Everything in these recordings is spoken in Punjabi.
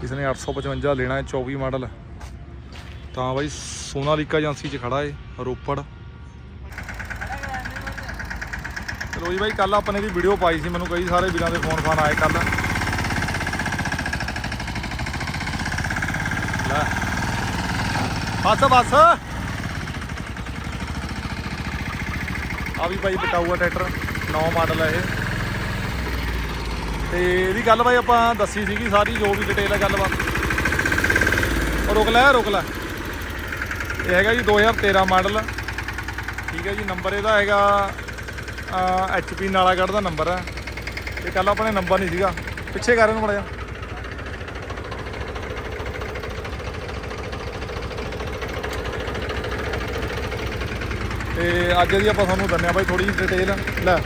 ਕਿਸੇ ਨੇ 855 ਲੈਣਾ ਹੈ 24 ਮਾਡਲ। ਤਾਂ ਬਾਈ ਸੋਨਾਲੀਕਾ ਏਜੰਸੀ 'ਚ ਖੜਾ ਏ, ਰੋਪੜ। ਚਲੋ ਜੀ ਬਾਈ ਕੱਲ ਆਪਾਂ ਨੇ ਦੀ ਵੀਡੀਓ ਪਾਈ ਸੀ, ਮੈਨੂੰ ਕਈ ਸਾਰੇ ਵੀਰਾਂ ਦੇ ਫੋਨ ਫਾਨ ਆਏ ਕੱਲ ਲੈ। ਬਸ ਬਸ। ਆ ਵੀ ਭਾਈ ਬਟਾਊਆ ਟਰੈਕਟਰ 9 ਮਾਡਲ ਹੈ ਇਹ। ਤੇ ਇਹਦੀ ਗੱਲ ਬਾਈ ਆਪਾਂ ਦੱਸੀ ਸੀਗੀ ਸਾਰੀ, ਜੋ ਵੀ ਡਿਟੇਲ ਹੈ ਗੱਲਬਾਤ। ਰੁਕ ਲੈ ਰੁਕ ਲੈ। ਇਹ ਹੈਗਾ ਜੀ 2013 ਮਾਡਲ ਠੀਕ ਹੈ ਜੀ ਨੰਬਰ ਇਹਦਾ ਹੈਗਾ ਐਚਪੀ ਨਾਲਾਗੜ੍ਹ ਦਾ ਨੰਬਰ ਹੈ। ਇਹ ਕੱਲ ਆਪਣੇ ਨੰਬਰ ਨਹੀਂ ਸੀਗਾ। ਪਿੱਛੇ ਕਰ ਇਹਨੂੰ ਮੜਿਆ ਤੇ ਅੱਜ ਦੀ ਆਪਾਂ ਤੁਹਾਨੂੰ ਦਿੰਦੇ ਆ ਬਾਈ ਥੋੜੀ ਜਿਹੀ ਡਿਟੇਲ ਲੈ।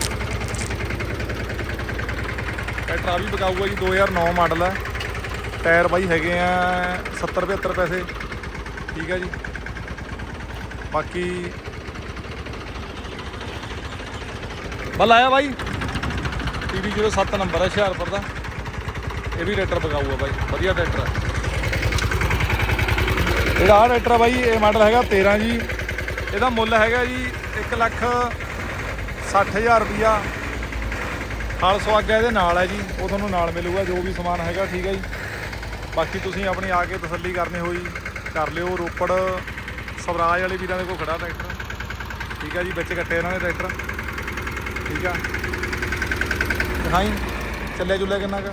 ਟਰੈਕਟਰ ਆ ਵੀ ਬਕਾਊਗਾ ਜੀ 2009 ਮਾਡਲ ਹੈ ਟਾਇਰ ਬਾਈ ਹੈਗੇ ਆ 70 75 ਪੈਸੇ। ਠੀਕ ਹੈ ਜੀ। ਬਾਕੀ ਬੱਲ ਆਇਆ ਬਾਈ। ਟੀਵੀ 07 ਨੰਬਰ ਹੈ ਹੁਸ਼ਿਆਰਪੁਰ ਦਾ। ਇਹ ਵੀ ਟਰੈਕਟਰ ਬਕਾਊਗਾ ਬਾਈ। ਵਧੀਆ ਟਰੈਕਟਰ ਹੈ ਜਿਹੜਾ ਆਹ ਟਰੈਕਟਰ ਆ ਬਾਈ, ਇਹ ਮਾਡਲ ਹੈਗਾ 13 ਜੀ। ਇਹਦਾ ਮੁੱਲ ਹੈਗਾ ਜੀ 1 ਲੱਖ 60000 ਰੁਪਿਆ ਖਾਲ ਸੁਆਗਾ ਇਹਦੇ ਨਾਲ ਹੈ ਜੀ, ਉਹ ਤੁਹਾਨੂੰ ਨਾਲ ਮਿਲੂਗਾ, ਜੋ ਵੀ ਸਮਾਨ ਹੈਗਾ, ਠੀਕ ਹੈ ਜੀ। ਬਾਕੀ ਤੁਸੀਂ ਆਪਣੀ ਆ ਕੇ ਤਸੱਲੀ ਕਰਨੀ ਹੋਈ, ਕਰ ਲਿਓ। ਰੋਪੜ ਸਵਰਾਜ ਵਾਲੇ ਵੀਰਾਂ ਦੇ ਕੋਲ ਖੜਾ ਟਰੈਕਟਰ। ਠੀਕ ਹੈ ਜੀ, ਵਿੱਚ ਕੱਟੇ ਇਹਨਾਂ ਨੇ ਟਰੈਕਟਰ। ਠੀਕ ਆ। ਦਿਖਾਈ ਚੱਲਿਆ ਚੁੱਲਿਆ ਕਿੰਨਾ ਕੁ?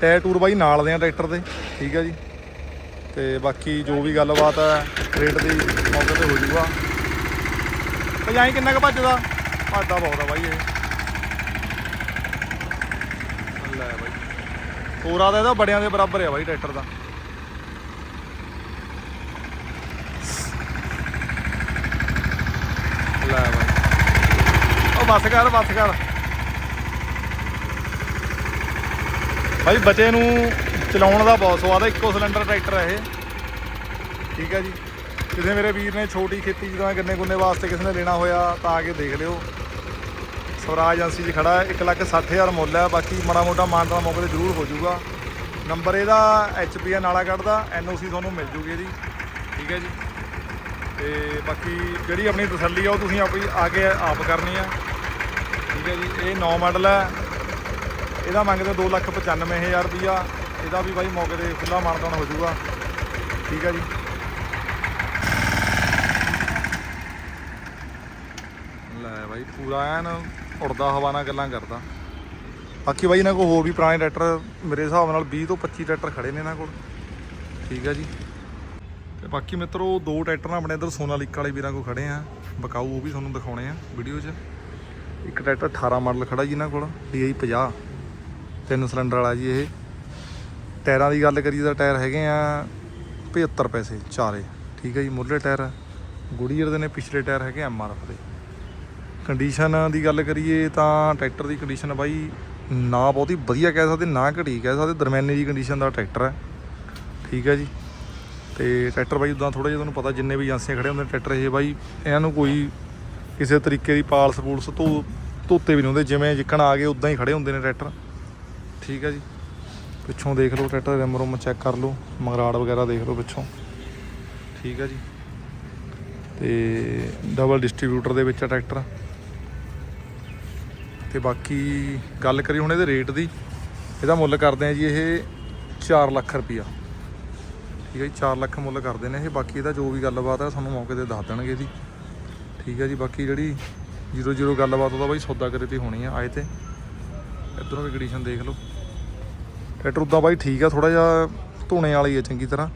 ਟਾਇਰ ਟੂਰ ਬਾਈ ਨਾਲ ਦੇ ਆ ਟਰੈਕਟਰ ਦੇ। ਠੀਕ ਆ ਜੀ। ਤੇ ਬਾਕੀ ਜੋ ਵੀ ਗੱਲਬਾਤ ਹੈ, ਰੇਟ ਦੀ ਮੌਕੇ ਤੇ ਹੋ ਜਾਊਗਾ ਭਜਾਈ ਕਿੰਨਾ ਕੁ ਭੱਜਦਾ? ਭੱਜਦਾ ਬਹੁਤ ਆ ਬਾਈ ਇਹ। ਲੈ ਬਾਈ। ਪੂਰਾ ਦਾ ਇਹਦਾ ਬੜਿਆਂ ਦੇ ਬਰਾਬਰ ਆ ਬਾਈ ਟਰੈਕਟਰ ਦਾ। ਲੈ ਬਾਈ। ਉਹ ਬੱਸ ਕਰ ਬੱਸ ਕਰ। ਭਾਈ ਬੱਚੇ ਨੂੰ ਚਲਾਉਣ ਦਾ ਬਹੁਤ ਸਵਾਦ ਹੈ ਇੱਕੋ ਸਿਲੰਡਰ ਟਰੈਕਟਰ ਹੈ ਇਹ। ਠੀਕ ਹੈ ਜੀ। ਕਿਸੇ ਮੇਰੇ ਵੀਰ ਨੇ ਛੋਟੀ ਖੇਤੀ ਜਿੱਦਾਂ ਗੰਨੇ ਗੁੰਨੇ ਵਾਸਤੇ ਕਿਸੇ ਨੇ ਲੈਣਾ ਹੋਇਆ ਤਾਂ ਆ ਕੇ ਦੇਖ ਲਿਓ। ਸਵਰਾਜ ਏਜੰਸੀ 'ਚ ਖੜਾ ਹੈ 160000 ਮੁੱਲ ਹੈ, ਬਾਕੀ ਮਾੜਾ ਮੋਟਾ ਮਾਨਤਾ ਮੌਕੇ ਤੇ ਜ਼ਰੂਰ ਹੋ ਜਾਊਗਾ। ਨੰਬਰ ਇਹਦਾ ਐਚਪੀ ਨਾਲਾ ਕੱਢਦਾ ਐਨਓਸੀ ਤੁਹਾਨੂੰ ਮਿਲ ਜੂਗੀ ਜੀ ਠੀਕ ਹੈ ਜੀ। ਤੇ ਬਾਕੀ ਜਿਹੜੀ ਆਪਣੀ ਤਸੱਲੀ ਆ, ਉਹ ਤੁਸੀਂ ਆਪਣੀ ਆ ਕੇ ਆਪ ਕਰਨੀ ਆ। ਠੀਕ ਹੈ ਜੀ। ਇਹ 9 ਮਾਡਲ ਹੈ। ਇਹਦਾ ਮੰਗਦੇ 295000 ਰੁਪਿਆ ਇਹਦਾ ਵੀ ਬਾਈ ਮੌਕੇ ਤੇ ਖੁੱਲਾ ਮਾਨਤਾਨ ਹੋ ਜਾਊਗਾ। ਠੀਕ ਹੈ ਜੀ ਲੈ ਬਾਈ, ਪੂਰਾ ਐਨ ਉੜਦਾ ਹਵਾ ਨਾਲ ਗੱਲਾਂ ਕਰਦਾ। ਬਾਕੀ ਬਾਈ ਇਹਨਾਂ ਕੋਲ ਹੋਰ ਵੀ ਪੁਰਾਣੇ ਟਰੈਕਟਰ ਮੇਰੇ ਹਿਸਾਬ ਨਾਲ 20 ਤੋਂ 25 ਟਰੈਕਟਰ ਖੜੇ ਨੇ ਇਹਨਾਂ ਕੋਲ। ਠੀਕ ਆ ਜੀ। ਤੇ ਬਾਕੀ ਮਿੱਤਰੋ, ਦੋ ਟਰੈਕਟਰ ਨਾ ਆਪਣੇ ਇਧਰ ਸੋਨਾਲੀਕਾ ਵਾਲੇ ਵੀਰਾਂ ਕੋਲ ਖੜੇ ਆ। ਬਕਾਊ ਉਹ ਵੀ ਤੁਹਾਨੂੰ ਦਿਖਾਉਣੇ ਆ ਵੀਡੀਓ 'ਚ। ਇੱਕ ਟਰੈਕਟਰ 18 ਮਾਡਲ ਖੜਾ ਜੀ ਇਹਨਾਂ ਕੋਲ DI 50 ਤਿੰਨ ਸਿਲੰਡਰ ਵਾਲਾ ਜੀ ਇਹ। ਟਾਇਰਾਂ ਦੀ ਗੱਲ ਕਰੀਏ ਤਾਂ ਟਾਇਰ ਹੈਗੇ ਆ 75 ਪੈਸੇ ਚਾਰੇ। ਠੀਕ ਹੈ ਜੀ, ਮੁੱਢਲੇ ਟਾਇਰ ਗੁੜੀਅਰ ਦੇ ਨੇ ਪਿਛਲੇ ਟਾਇਰ ਹੈਗੇ ਐਮਆਰਐਫ ਦੇ। ਕੰਡੀਸ਼ਨ ਦੀ ਗੱਲ ਕਰੀਏ ਤਾਂ ਟਰੈਕਟਰ ਦੀ ਕੰਡੀਸ਼ਨ ਬਾਈ ਨਾ ਬਹੁਤੀ ਵਧੀਆ ਕਹਿ ਸਕਦੇ, ਨਾ ਘਟੀ ਕਹਿ ਸਕਦੇ, ਦਰਮਿਆਨੇ ਦੀ ਕੰਡੀਸ਼ਨ ਦਾ ਟਰੈਕਟਰ ਹੈ। ਠੀਕ ਹੈ ਜੀ। ਤੇ ਟਰੈਕਟਰ ਬਾਈ ਉਦਾਂ ਥੋੜਾ ਜਿਹਾ ਤੁਹਾਨੂੰ ਪਤਾ, ਜਿੰਨੇ ਵੀ ਏਜੰਸੀਆਂ ਖੜੇ ਹੁੰਦੇ ਟਰੈਕਟਰ ਇਹ ਬਾਈ, ਇਹਨਾਂ ਨੂੰ ਕੋਈ ਕਿਸੇ ਤਰੀਕੇ ਦੀ ਪਾਲਸ ਪੂਲਸ ਧੋ, ਧੋਤੇ ਵੀ ਨਹੀਂ ਹੁੰਦੇ, ਜਿਵੇਂ ਜਿੱਕਣ ਆ ਗਏ ਉਦਾਂ ਹੀ ਖੜੇ ਹੁੰਦੇ ਨੇ ਟਰੈਕਟਰ ਠੀਕ ਹੈ ਜੀ। ਪਿੱਛੋਂ ਦੇਖ ਲਓ ਟਰੈਕਟਰ ਰਿਮ ਰੁਮ ਚੈੱਕ ਕਰ ਲਓ, ਮਗਰਾੜ ਵਗੈਰਾ ਦੇਖ ਲਓ ਪਿੱਛੋਂ। ਠੀਕ ਹੈ ਜੀ। ਤੇ ਡਬਲ ਡਿਸਟ੍ਰੀਬਿਊਟਰ ਦੇ ਵਿੱਚ ਆ ਟਰੈਕਟਰ ਤੇ ਬਾਕੀ ਗੱਲ ਕਰੀ ਹੁਣ ਇਹਦੇ ਰੇਟ ਦੀ, ਇਹਦਾ ਮੁੱਲ ਕਰਦੇ ਆ ਜੀ ਇਹ 4 ਲੱਖ ਰੁਪਈਆ ਠੀਕ ਹੈ ਜੀ 4 ਲੱਖ ਮੁੱਲ ਕਰਦੇ ਨੇ ਇਹ, ਬਾਕੀ ਇਹਦਾ ਜੋ ਵੀ ਗੱਲਬਾਤ ਆ ਤੁਹਾਨੂੰ ਮੌਕੇ ਤੇ ਦੱਸ ਦੇਣਗੇ ਜੀ। ਠੀਕ ਹੈ ਜੀ, ਬਾਕੀ ਜਿਹੜੀ 00 ਗੱਲਬਾਤ ਉਹਦਾ ਬਾਈ ਸੌਦਾ ਕਰੇ ਤੇ ਹੋਣੀ ਆ, ਆਏ ਤੇ। ਇਧਰੋਂ ਵੀ ਕੰਡੀਸ਼ਨ ਦੇਖ ਲਓ। ਟਰੈਕਟਰ ਉਦਾਂ ਬਾਈ ਠੀਕ ਆ ਥੋੜਾ ਜਿਹਾ ਧੋਣੇ ਵਾਲੀ ਆ ਚੰਗੀ ਤਰ੍ਹਾਂ।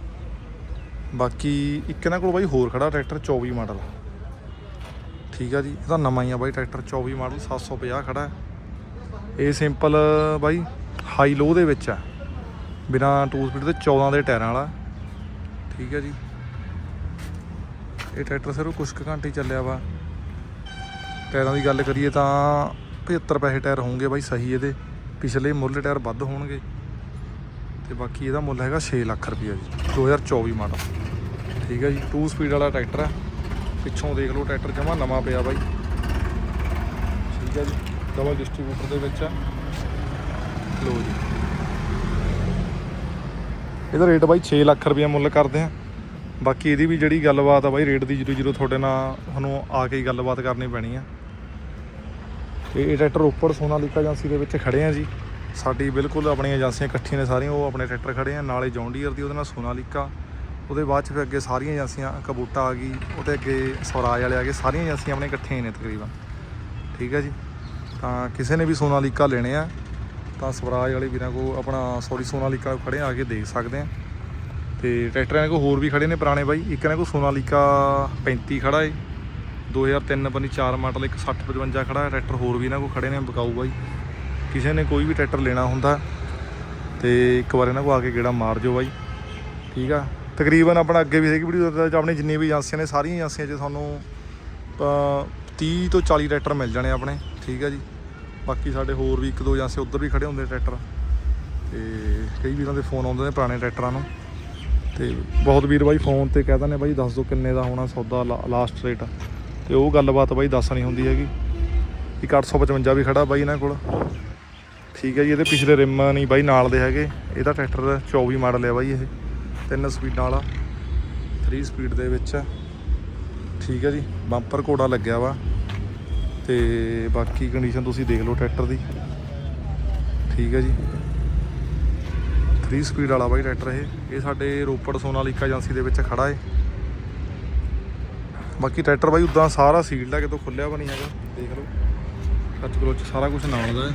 ਬਾਕੀ ਇੱਕ ਇਹਨਾਂ ਕੋਲ ਬਾਈ ਹੋਰ ਖੜਾ ਟਰੈਕਟਰ 24 ਮਾਡਲ। ਠੀਕ ਆ ਜੀ ਇਹਦਾ ਨਵਾਂ ਹੀ ਆ ਬਾਈ, ਟਰੈਕਟਰ 24 ਮਾਡਲ 750 ਖੜਾ ਹੈ। ਇਹ ਸਿੰਪਲ ਬਾਈ ਹਾਈ ਲੋ ਦੇ ਵਿੱਚ ਆ। ਬਿਨਾ 2 ਸਪੀਡ ਦੇ 14 ਦੇ ਟਾਇਰਾਂ ਵਾਲਾ। ਠੀਕ ਹੈ ਜੀ। ਇਹ ਟਰੈਕਟਰ ਸਿਰਫ ਕੁਛ ਕੁ ਘੰਟੇ ਚੱਲਿਆ ਵਾ। ਟਾਇਰਾਂ ਦੀ ਗੱਲ ਕਰੀਏ ਤਾਂ 75 ਪੈਸੇ ਟਾਇਰ ਹੋਣਗੇ ਬਾਈ, ਸਹੀ ਇਹਦੇ। ਪਿਛਲੇ ਮੁੱਲ ਟਾਇਰ ਵੱਧ ਹੋਣਗੇ। ਤੇ ਬਾਕੀ ਇਹਦਾ ਮੁੱਲ ਹੈਗਾ 6 ਲੱਖ ਰੁਪਈਆ ਜੀ 2024 ਮਾਡਲ। ਠੀਕ ਹੈ ਜੀ 2 ਸਪੀਡ ਵਾਲਾ ਟਰੈਕਟਰ ਹੈ ਪਿੱਛੋਂ ਦੇਖ ਲਓ, ਟਰੈਕਟਰ ਜਮਾ ਨਵਾਂ ਪਿਆ ਬਾਈ। ਠੀਕ ਹੈ ਜੀ ਡਬਲ ਡਿਸਟ੍ਰੀਬਿਊਟਰ ਦੇ ਵਿੱਚ। ਆ ਲੋ ਜੀ। ਇਹਦਾ ਰੇਟ ਬਾਈ 6 ਲੱਖ ਰੁਪਏ ਮੁੱਲ ਕਰਦੇ ਆ। ਬਾਕੀ ਇਹਦੀ ਵੀ ਜਿਹੜੀ ਗੱਲਬਾਤ ਆ ਬਾਈ, ਰੇਟ ਦੀ ਜਰੂਰ ਜਰੂਰ ਤੁਹਾਡੇ ਨਾਲ ਤੁਹਾਨੂੰ ਆ ਕੇ ਹੀ ਗੱਲਬਾਤ ਕਰਨੀ ਪੈਣੀ ਆ। ਤੇ ਇਹ ਟਰੈਕਟਰ ਉੱਪਰ ਸੋਨਾਲੀਕਾ ਏਜੰਸੀ ਦੇ ਵਿੱਚ ਖੜੇ ਆ ਜੀ। ਸਾਡੀ ਬਿਲਕੁਲ ਆਪਣੀਆਂ ਏਜੰਸੀਆਂ ਇਕੱਠੀਆਂ ਨੇ ਸਾਰੀਆਂ, ਉਹ ਆਪਣੇ ਟਰੈਕਟਰ ਖੜੇ ਆ। ਨਾਲੇ ਜੌਨ ਦੀ ਉਹਦੇ ਨਾਲ ਸੋਨਾਲੀਕਾ ਉਹਦੇ ਬਾਅਦ ਚ ਫਿਰ ਅੱਗੇ ਸਾਰੀਆਂ ਏਜੰਸੀਆਂ ਕਬੂਟਾ ਆ ਗਈ, ਉਹਦੇ ਅੱਗੇ ਸਵਰਾਜ ਵਾਲੇ ਆ ਗਏ, ਸਾਰੀਆਂ ਏਜੰਸੀਆਂ ਆਪਣੇ ਇਕੱਠੇ ਹੀ ਨੇ ਤਕਰੀਬਨ। ਠੀਕ ਹੈ ਜੀ? ਤਾਂ ਕਿਸੇ ਨੇ ਵੀ ਸੋਨਾਲੀਕਾ ਲੈਣੇ ਆ, ਤਾਂ ਸਵਰਾਜ ਵਾਲੇ ਵੀਰਾਂ ਕੋ ਆਪਣਾ ਸੌਰੀ ਸੋਨਾਲੀਕਾ ਕੋਲ ਖੜੇ ਆ ਕੇ ਦੇਖ ਸਕਦੇ ਆ। ਤੇ ਟਰੈਕਟਰਾਂ ਇਹਨਾਂ ਕੋ ਹੋਰ ਵੀ ਖੜੇ ਨੇ ਪੁਰਾਣੇ ਬਾਈ। ਇੱਕ ਇਹਨਾਂ ਕੋ ਸੋਨਾਲੀਕਾ 35 ਖੜਾ ਏ। 2003 ਬਣੀ 4 ਮਾਡਲ, ਇੱਕ 60 55 ਖੜਾ ਹੈ ਟਰੈਕਟਰ ਹੋਰ ਵੀ ਇਹਨਾਂ ਕੋਲ ਖੜੇ ਨੇ, ਬਕਾਊ ਬਾਈ। ਕਿਸੇ ਨੇ ਕੋਈ ਵੀ ਟਰੈਕਟਰ ਲੈਣਾ ਹੁੰਦਾ, ਤੇ ਇੱਕ ਵਾਰ ਇਹਨਾਂ ਕੋਲ ਆ ਕੇ ਗੇੜਾ ਮਾਰ ਜਿਓ ਬਾਈ। ਠੀਕ ਆ? ਤਕਰੀਬਨ ਆਪਣਾ ਅੱਗੇ ਵੀ ਹੈਗੀ ਵੀਡੀਓ ਦੇ ਵਿੱਚ ਆਪਣੀ ਜਿੰਨੀ ਵੀ ਏਜੰਸੀਆਂ ਨੇ ਸਾਰੀਆਂ ਏਜੰਸੀਆਂ 'ਚ ਤੁਹਾਨੂੰ ਅ, 30 ਤੋਂ 40 ਟਰੈਕਟਰ ਮਿਲ ਜਾਣੇ ਆਪਣੇ ਠੀਕ ਆ ਜੀ। ਬਾਕੀ ਸਾਡੇ ਹੋਰ ਵੀ ਇੱਕ ਦੋ ਏਜੰਸੀ ਉੱਧਰ ਵੀ ਖੜੇ ਹੁੰਦੇ ਟਰੈਕਟਰ। ਤੇ ਕਈ ਵੀਰਾਂ ਦੇ ਫੋਨ ਆਉਂਦੇ ਨੇ ਪੁਰਾਣੇ ਟਰੈਕਟਰਾਂ ਨੂੰ। ਤੇ ਬਹੁਤ ਵੀਰ ਬਾਈ ਫੋਨ ਤੇ ਕਹਿ ਦਿੰਦੇ ਬਾਈ ਦੱਸ ਦਿਓ ਕਿੰਨੇ ਦਾ ਹੋਣਾ ਸੌਦਾ ਲਾਸਟ ਰੇਟ ਤੇ ਉਹ ਗੱਲਬਾਤ ਬਾਈ ਦੱਸ ਨਹੀਂ ਹੁੰਦੀ ਹੈਗੀ। ਇੱਕ 855 ਵੀ ਖੜਾ ਬਾਈ ਇਹਨਾਂ ਕੋਲ। ਠੀਕ ਹੈ ਜੀ ਇਹਦੇ ਪਿਛਲੇ ਰਿਮ ਨਹੀਂ ਬਾਈ ਨਾਲ ਦੇ ਹੈਗੇ। ਇਹਦਾ ਟਰੈਕਟਰ 24 ਮਾਡਲ ਹੈ ਬਾਈ ਇਹ। ਤਿੰਨ ਸਪੀਡਾਂ ਵਾਲਾ 3 ਸਪੀਡ ਦੇ ਵਿੱਚ। ਠੀਕ ਹੈ ਜੀ ਬੰਪਰ ਘੋੜਾ ਲੱਗਿਆ ਵਾ। ਤੇ ਬਾਕੀ ਕੰਡੀਸ਼ਨ ਤੁਸੀਂ ਦੇਖ ਲਓ ਟਰੈਕਟਰ ਦੀ। ਠੀਕ ਹੈ ਜੀ। 3 ਸਪੀਡ ਵਾਲਾ ਬਾਈ ਟਰੈਕਟਰ ਇਹ। ਇਹ ਸਾਡੇ ਰੋਪੜ ਸੋਨਾਲੀਕਾ ਏਜੰਸੀ ਦੇ ਵਿੱਚ ਖੜਾ ਏ। ਬਾਕੀ ਟਰੈਕਟਰ ਬਾਈ ਉਦਾਂ ਸਾਰਾ ਸੀਲਡ ਆ, ਕਿਤੋਂ ਖੁੱਲਿਆ ਵਾ ਨਹੀਂ ਹੈਗਾ। ਦੇਖ ਲਓ। ਖਰਚ ਕਲੋਚ ਸਾਰਾ ਕੁਝ ਨਾਲ ਦਾ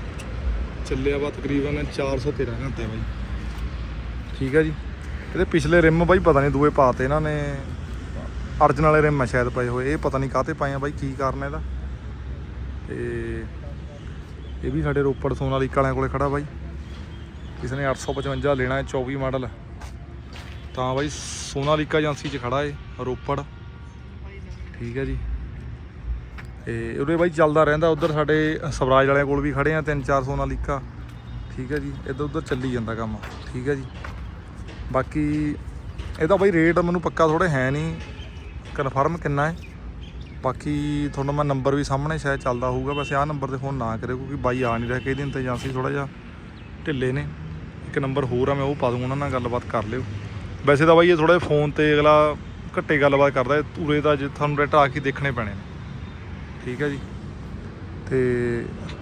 ਚੱਲਿਆ ਵਾ ਤਕਰੀਬਨ 413 ਘੰਟੇ ਬਾਈ। ਠੀਕ ਹੈ ਜੀ। ਇਹਦੇ ਪਿਛਲੇ ਰਿਮ ਬਾਈ ਪਤਾ ਨਹੀਂ ਦੂਏ ਪਾਤੇ ਇਹਨਾਂ ਨੇ। ਅਰਜਨ ਵਾਲੇ ਰਿਮ ਆ ਸ਼ਾਇਦ ਪਏ ਹੋਏ। ਇਹ ਪਤਾ ਨਹੀਂ ਕਾਹਤੇ ਪਾਏ ਆ ਬਾਈ, ਕੀ ਕਾਰਨ ਇਹਦਾ? ਤੇ ਇਹ ਵੀ ਸਾਡੇ ਰੋਪੜ ਸੋਨਾਲੀਕਾ ਵਾਲਿਆਂ ਕੋਲੇ ਖੜਾ ਬਾਈ। ਕਿਸੇ ਨੇ 855 ਲੈਣਾ ਹੈ 24 ਮਾਡਲ। ਤਾਂ ਬਾਈ ਸੋਨਾਲੀਕਾ ਏਜੰਸੀ 'ਚ ਖੜਾ ਏ ਰੋਪੜ। ਠੀਕ ਹੈ ਜੀ। ਤੇ ਉਹਦੇ ਬਾਈ ਚੱਲਦਾ ਰਹਿੰਦਾ, ਉਧਰ ਸਾਡੇ ਸਵਰਾਜ ਵਾਲਿਆਂ ਕੋਲ ਵੀ ਖੜੇ ਆ, ਤਿੰਨ ਚਾਰ ਸੋਨਾਲੀਕਾ ਠੀਕ ਹੈ ਜੀ ਇੱਧਰ ਉੱਧਰ ਚੱਲੀ ਜਾਂਦਾ ਕੰਮ। ਠੀਕ ਹੈ ਜੀ। ਬਾਕੀ ਇਹਦਾ ਬਾਈ ਰੇਟ ਮੈਨੂੰ ਪੱਕਾ ਥੋੜੇ ਹੈ ਨਹੀਂ। ਕਨਫਰਮ ਕਿੰਨਾ ਹੈ। ਬਾਕੀ ਤੁਹਾਨੂੰ ਮੈਂ ਨੰਬਰ ਵੀ ਸਾਹਮਣੇ ਸ਼ਾਇਦ ਚੱਲਦਾ ਹੋਊਗਾ। ਵੈਸੇ ਆਹ ਨੰਬਰ ਤੇ ਫੋਨ ਨਾ ਕਰਿਓ ਕਿਉਂਕਿ ਬਾਈ ਆ ਨਹੀਂ ਰਿਹਾ ਕਈ ਦਿਨ ਤੇ ਏਜੰਸੀ ਥੋੜਾ ਜਿਹਾ ਢਿੱਲੇ ਨੇ। ਇੱਕ ਨੰਬਰ ਹੋਰ ਆ, ਮੈਂ ਉਹ ਪਾ ਦੂੰਗਾ, ਉਹਨਾਂ ਨਾਲ ਗੱਲਬਾਤ ਕਰ ਲਿਓ। ਵੈਸੇ ਤਾਂ ਬਾਈ ਇਹ ਥੋੜਾ ਫੋਨ ਤੇ ਅਗਲਾ ਘੱਟੇ ਗੱਲਬਾਤ ਕਰਦਾ ਹੈ। ਪੂਰੇ ਦਾ ਜੇ ਤੁਹਾਨੂੰ ਰੇਟ ਆ ਕੇ ਦੇਖਣੇ ਪੈਣੇ ਨੇ। ਠੀਕ ਹੈ ਜੀ। ਤੇ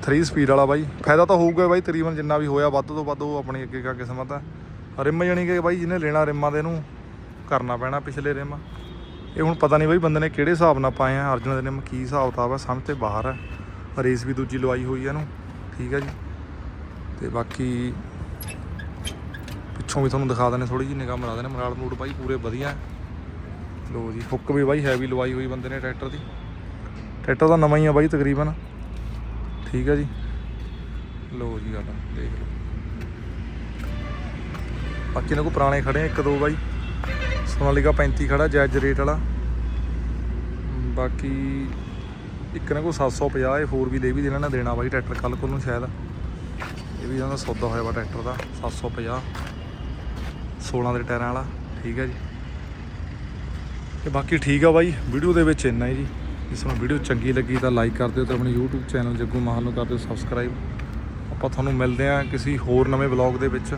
3 ਸਪੀਡ ਵਾਲਾ ਬਾਈ। ਫਾਇਦਾ ਤਾਂ ਹੋਊਗਾ ਬਾਈ, ਤਕਰੀਬਨ ਜਿੰਨਾ ਵੀ ਹੋਇਆ ਵੱਧ ਤੋਂ ਵੱਧ ਉਹ ਆਪਣੀ ਅੱਗੇ ਕਾ ਕਿਸਮਤ ਹੈ ਰਿਮ ਜਾਣੀ ਕਿ ਬਾਈ ਜਿਹਨੇ ਲੈਣਾ ਰਿਮਾਂ ਦੇ ਨੂੰ ਕਰਨਾ ਪੈਣਾ ਪਿਛਲੇ ਰਿਮ। ਇਹ ਹੁਣ ਪਤਾ ਨਹੀਂ ਬਾਈ ਬੰਦੇ ਨੇ ਕਿਹੜੇ ਹਿਸਾਬ ਨਾਲ ਪਾਏ ਆ। ਅਰਜਨ ਦੇ ਰਿਮ ਕੀ ਹਿਸਾਬ ਕਿਤਾਬ ਹੈ ਸਮਝ ਤੇ ਬਾਹਰ ਹੈ ਰੇਸ ਵੀ ਦੂਜੀ ਲਵਾਈ ਹੋਈ ਹੈ ਇਹਨੂੰ। ਠੀਕ ਹੈ ਜੀ। ਤੇ ਬਾਕੀ ਪਿੱਛੋਂ ਵੀ ਤੁਹਾਨੂੰ ਦਿਖਾ ਦਿੰਦੇ ਥੋੜੀ ਜਿਹੀ ਨਿਗਾਹ ਮਰਾ ਦਿੰਦੇ ਮਰਾਲ ਮੂਡ ਬਾਈ ਪੂਰੇ ਵਧੀਆ। ਲੋ ਜੀ, ਹੁੱਕ ਵੀ ਬਾਈ ਹੈਵੀ ਲਵਾਈ ਹੋਈ ਬੰਦੇ ਨੇ ਟਰੈਕਟਰ ਦੀ। ਟਰੈਕਟਰ ਤਾਂ ਨਵਾਂ ਹੀ ਆ ਬਾਈ ਤਕਰੀਬਨ। ਠੀਕ ਹੈ ਜੀ। ਲੋ ਜੀ ਗੱਲ, ਦੇਖ ਲਓ। ਬਾਕੀ ਇਹਨਾਂ ਕੋ ਪੁਰਾਣੇ ਖੜੇ ਇੱਕ ਦੋ ਬਾਈ। ਸੋਨਾਲੀਕਾ 35 ਖੜਾ ਜੈਜ ਰੇਟ ਵਾਲਾ। ਬਾਕੀ ਇੱਕ ਇਹਨਾਂ ਕੋ 750 ਇਹ ਹੋਰ ਵੀ ਦੇ ਵੀ ਇਹਨਾਂ ਨੇ ਦੇਣਾ ਬਾਈ ਟਰੈਕਟਰ ਕੱਲ ਕੋਲ ਨੂੰ ਸ਼ਾਇਦ। ਇਹ ਵੀ ਇਹਨਾਂ ਦਾ ਸੌਦਾ ਹੋਇਆ ਵਾ ਟਰੈਕਟਰ ਦਾ 750 16 ਦੇ ਟਾਇਰਾਂ ਵਾਲਾ, ਠੀਕ ਹੈ ਜੀ। ਤੇ ਬਾਕੀ ਠੀਕ ਆ ਬਾਈ, ਵੀਡੀਓ ਦੇ ਵਿੱਚ ਇੰਨਾ ਹੀ ਜੀ। ਜੇ ਤੁਹਾਨੂੰ ਵੀਡੀਓ ਚੰਗੀ ਲੱਗੀ ਤਾਂ ਲਾਈਕ ਕਰ ਦਿਓ ਤੇ ਆਪਣੇ YouTube ਚੈਨਲ ਜੱਗੂ ਮਾਹਲ ਨੂੰ ਕਰ ਦਿਓ ਸਬਸਕ੍ਰਾਈਬ। ਆਪਾਂ ਤੁਹਾਨੂੰ ਮਿਲਦੇ ਹਾਂ ਕਿਸੇ ਹੋਰ ਨਵੇਂ ਵਲੌਗ ਦੇ ਵਿੱਚ।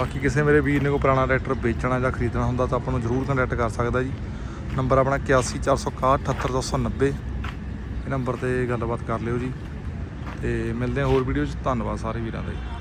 ਬਾਕੀ ਕਿਸੇ ਮੇਰੇ ਵੀਰ ਨੇ ਕੋਈ ਪੁਰਾਣਾ ਟਰੈਕਟਰ ਵੇਚਣਾ ਜਾਂ ਖਰੀਦਣਾ ਹੁੰਦਾ ਤਾਂ ਆਪਾਂ ਨੂੰ ਜ਼ਰੂਰ ਕੰਟੈਕਟ ਕਰ ਸਕਦਾ ਜੀ। ਨੰਬਰ ਆਪਣਾ 8146178290 ਇਹ ਨੰਬਰ ਤੇ ਗੱਲਬਾਤ ਕਰ ਲਿਓ ਜੀ। ਤੇ ਮਿਲਦੇ ਹਾਂ ਹੋਰ ਵੀਡੀਓ 'ਚ। ਧੰਨਵਾਦ ਸਾਰੇ ਵੀਰਾਂ ਦਾ ਜੀ।